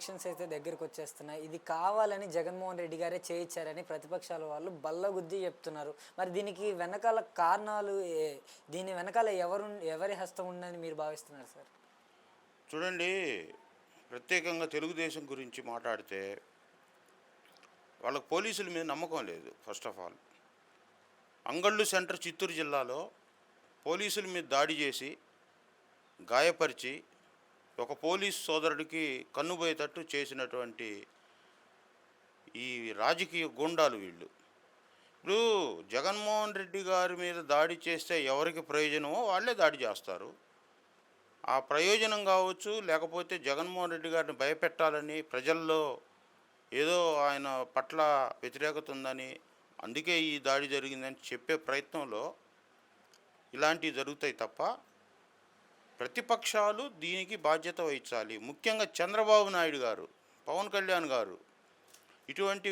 Elections అయితే దగ్గరకు వచ్చేస్తున్నాయి. ఇది కావాలని జగన్మోహన్ రెడ్డి గారే చేయించారని ప్రతిపక్షాల వాళ్ళు బల్లగుద్ది చెప్తున్నారు. మరి దీనికి వెనకాల కారణాలు ఏ- దీని వెనకాల ఎవరు ఎవరి హస్తం ఉందని మీరు భావిస్తున్నారు సార్? చూడండి ప్రత్యేకంగా తెలుగుదేశం గురించి మాట్లాడితే వాళ్ళకు పోలీసుల మీద నమ్మకం లేదు first of all Angallu centre Chittoor జిల్లాలో పోలీసుల మీద దాడి చేసి గాయపరిచి ఒక పోలీస్ సోదరుడికి కన్నుపోయేటట్టు చేసినటువంటి ఈ రాజకీయ గుండాలు వీళ్ళు. ఇప్పుడు జగన్మోహన్ రెడ్డి గారి మీద దాడి చేస్తే ఎవరికి ప్రయోజనమో వాళ్ళే దాడి చేస్తారు. ఆ ప్రయోజనం కావచ్చు లేకపోతే జగన్మోహన్ రెడ్డి గారిని భయపెట్టాలని ప్రజల్లో ఏదో ఆయన పట్ల వ్యతిరేకత ఉందని అందుకే ఈ దాడి జరిగిందని చెప్పే ప్రయత్నంలో ఇలాంటివి జరుగుతాయి తప్ప ప్రతిపక్షాలు దీనికి బాధ్యత వహించాలి. ముఖ్యంగా చంద్రబాబు నాయుడు గారు పవన్ కళ్యాణ్ గారు ఇటువంటి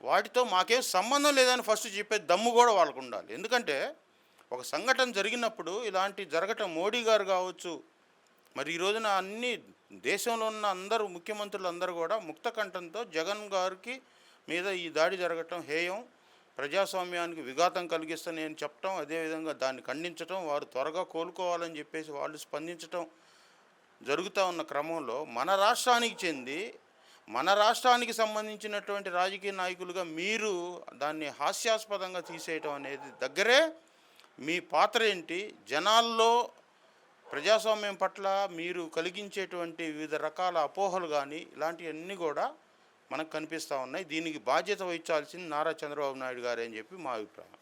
వాటితో మాకేం సంబంధం లేదని ఫస్ట్ చెప్పే దమ్ము కూడా వాళ్ళకు ఉండాలి. ఎందుకంటే ఒక సంఘటన జరిగినప్పుడు ఇలాంటి జరగటం మోడీ గారు కావచ్చు మరి ఈ రోజున అన్ని దేశంలో ఉన్న అందరూ ముఖ్యమంత్రులు అందరూ కూడా ముక్త కంఠంతో జగన్ గారికి మీద ఈ దాడి జరగటం హేయం. ప్రజాస్వామ్యానికి విఘాతం కలిగిస్తాను నేను చెప్పటం అదేవిధంగా దాన్ని ఖండించటం వారు త్వరగా కోలుకోవాలని చెప్పేసి వాళ్ళు స్పందించటం జరుగుతూ ఉన్న క్రమంలో మన రాష్ట్రానికి చెంది మన రాష్ట్రానికి సంబంధించినటువంటి రాజకీయ నాయకులుగా మీరు దాన్ని హాస్యాస్పదంగా తీసేయటం అనేది దగ్గరే. మీ పాత్ర ఏంటి? జనాల్లో ప్రజాస్వామ్యం పట్ల మీరు కలిగించేటువంటి వివిధ రకాల అపోహలు కానీ ఇలాంటివన్నీ కూడా మనకు కనిపిస్తూ ఉన్నాయి. దీనికి బాధ్యత వహించాల్సింది నారా చంద్రబాబు నాయుడు గారే అని చెప్పి మా అభిప్రాయం.